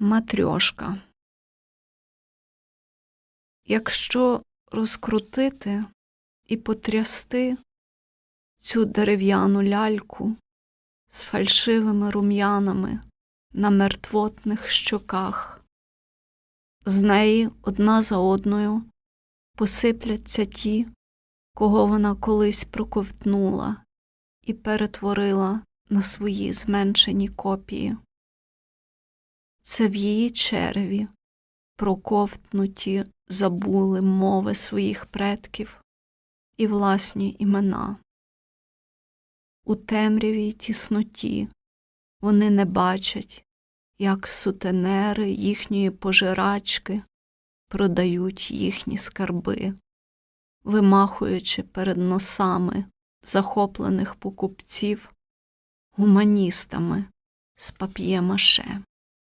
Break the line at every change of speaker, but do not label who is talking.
Матрьошка. Якщо розкрутити і потрясти цю дерев'яну ляльку з фальшивими рум'янами на мертвотних щоках, з неї одна за одною посипляться ті, кого вона колись проковтнула і перетворила на свої зменшені копії. Це в її череві проковтнуті забули мови своїх предків і власні імена. У темряві й тісноті вони не бачать, як сутенери їхньої пожирачки продають їхні скарби, вимахуючи перед носами захоплених покупців гуманістами з пап'є-маше.